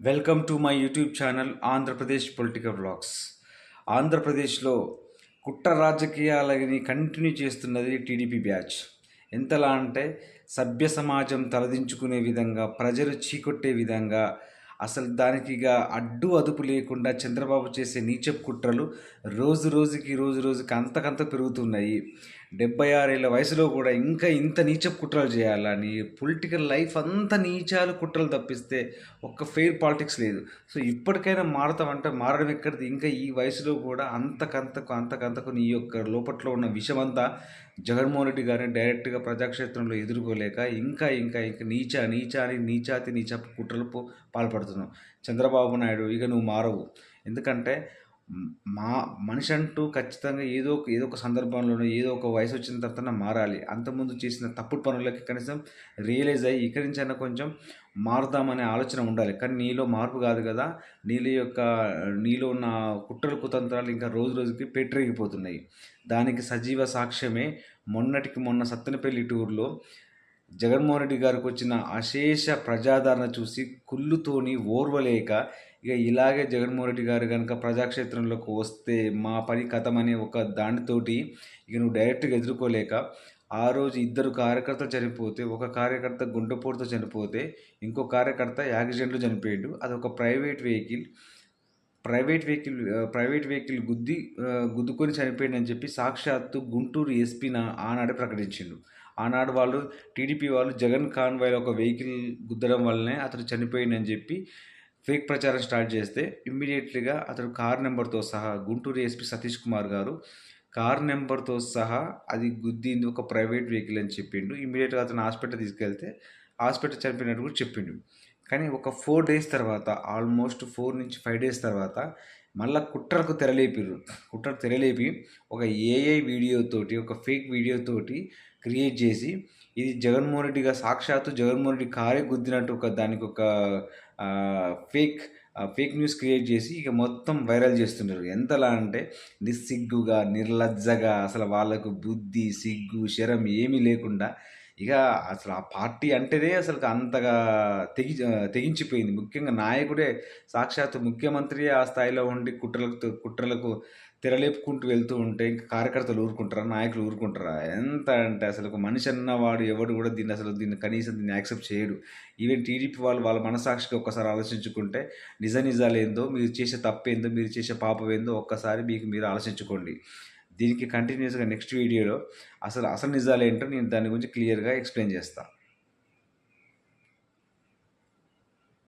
Welcome to my YouTube channel Andhra Pradesh political blogs ఆంధ్రప్రదేశ్లో కుట్ర రాజకీయాలని కంటిన్యూ చేస్తున్నది టీడీపీ బ్యాచ్ ఎంతలా అంటే సభ్య సమాజం తలదించుకునే విధంగా ప్రజలు చీకొట్టే విధంగా అసలు దానికి ఇక అడ్డు అదుపు లేకుండా చంద్రబాబు చేసే నీచపు కుట్రలు రోజు రోజుకి రోజు రోజుకి అంతకంత పెరుగుతున్నాయి. డెబ్బై ఆరేళ్ళ వయసులో కూడా ఇంకా ఇంత నీచపు కుట్రలు చేయాలని పొలిటికల్ లైఫ్ అంత నీచాలు కుట్రలు తప్పిస్తే ఒక్క ఫెయిర్ పాలిటిక్స్ లేదు. సో ఇప్పటికైనా మారతామంటే మారడం ఎక్కడిది? ఇంకా ఈ వయసులో కూడా అంతకంతకు అంతకంతకు నీ యొక్క లోపట్లో ఉన్న విషమంతా జగన్మోహన్ రెడ్డి గారిని డైరెక్ట్గా ప్రజాక్షేత్రంలో ఎదుర్కోలేక ఇంకా ఇంకా ఇంకా నీచా అని నీచాతి నీచపు కుట్రలు పాల్పడుతుంది పాల్పడుతున్నావు చంద్రబాబు నాయుడు ఇక నువ్వు మారవు. ఎందుకంటే మా మనిషి అంటూ ఖచ్చితంగా ఏదో ఒక ఏదో ఒక సందర్భంలోనో ఏదో ఒక వయసు వచ్చిన తర్వాత మారాలి. అంతకుముందు చేసిన తప్పుడు పనులకి కనీసం రియలైజ్ అయ్యి ఇక్కడి నుంచైనా కొంచెం మారుదామనే ఆలోచన ఉండాలి. కానీ నీలో మార్పు కాదు కదా. నీలో యొక్క నీలో ఉన్న కుట్రలు కుతంత్రాలు ఇంకా రోజు రోజుకి పెట్టరేగిపోతున్నాయి దానికి సజీవ సాక్ష్యమే మొన్నటికి మొన్న సత్తెనపల్లి టూర్లో జగన్మోహన్ రెడ్డి గారికి వచ్చిన అశేష ప్రజాదరణ చూసి కుళ్ళుతోని ఓర్వలేక ఇక ఇలాగే జగన్మోహన్ రెడ్డి గారు కనుక ప్రజాక్షేత్రంలోకి వస్తే మా పని కథమనే ఒక దానితోటి ఇక నువ్వు డైరెక్ట్గా ఎదుర్కోలేక ఆ రోజు ఇద్దరు కార్యకర్తలు చనిపోతే ఒక కార్యకర్త గుండెపోటుతో చనిపోతే ఇంకో కార్యకర్త యాక్సిడెంట్లో చనిపోయాడు. అది ఒక private vehicle private vehicle private vehicle గుద్ది గుద్దుకొని చనిపోయాడని చెప్పి సాక్షాత్తు గుంటూరు ఎస్పీన ఆనాడే ప్రకటించిండు. ఆనాడు వాళ్ళు టీడీపీ వాళ్ళు జగన్ కాన్వాయ్లో ఒక వెహికల్ గుద్దడం వల్లనే అతను చనిపోయిందని చెప్పి ఫేక్ ప్రచారం స్టార్ట్ చేస్తే ఇమ్మీడియట్లీగా అతడు కార్ నెంబర్తో సహా గుంటూరు ఎస్పీ సతీష్ కుమార్ గారు కార్ నెంబర్తో సహా అది గుద్దింది ఒక ప్రైవేట్ వెహికల్ అని చెప్పిండు. ఇమ్మీడియట్గా అతను హాస్పిటల్ తీసుకెళ్తే హాస్పిటల్ చనిపోయినట్టు కూడా చెప్పిండు. కానీ ఒక ఫోర్ డేస్ తర్వాత ఆల్మోస్ట్ ఫోర్ నుంచి ఫైవ్ డేస్ తర్వాత మళ్ళా కుట్రకు తెరలేపిరు కుట్రకు తెరలేపి ఒక ఏఐ వీడియోతోటి ఒక ఫేక్ వీడియోతోటి క్రియేట్ చేసి ఇది జగన్మోహన్ రెడ్డిగా సాక్షాత్తు జగన్మోహన్ రెడ్డి కారే గుద్దినట్టు ఒక దానికి ఒక ఫేక్ ఫేక్ న్యూస్ క్రియేట్ చేసి ఇక మొత్తం వైరల్ చేస్తున్నారు ఎంతలా అంటే నిస్సిగ్గుగా నిర్లజ్జగా అసలు వాళ్ళకు బుద్ధి సిగ్గు శరం ఏమీ లేకుండా ఇక అసలు ఆ పార్టీ అంటేనే అసలు అంతగా తెగి తెగించిపోయింది. ముఖ్యంగా నాయకుడే సాక్షాత్ ముఖ్యమంత్రి ఆ స్థాయిలో ఉండి కుట్రలకు కుట్రలకు తెరలేపుకుంటూ వెళ్తూ ఉంటే ఇంకా కార్యకర్తలు ఊరుకుంటారా? నాయకులు ఊరుకుంటారా? ఎంత అంటే అసలు మనిషి అన్నవాడు ఎవడు కూడా దీన్ని అసలు దీన్ని కనీసం దీన్ని యాక్సెప్ట్ చేయడు. ఈవెన్ టీడీపీ వాళ్ళు వాళ్ళ మనసాక్షికి ఒక్కసారి ఆలోచించుకుంటే నిజ నిజాలు ఏందో మీరు చేసే తప్పేందో మీరు చేసే పాపం ఏందో ఒక్కసారి మీకు మీరు ఆలోచించుకోండి. దీనికి కంటిన్యూస్గా నెక్స్ట్ వీడియోలో అసలు అసలు నిజాలు ఏంటో నేను దాని గురించి క్లియర్గా ఎక్స్ప్లెయిన్ చేస్తాను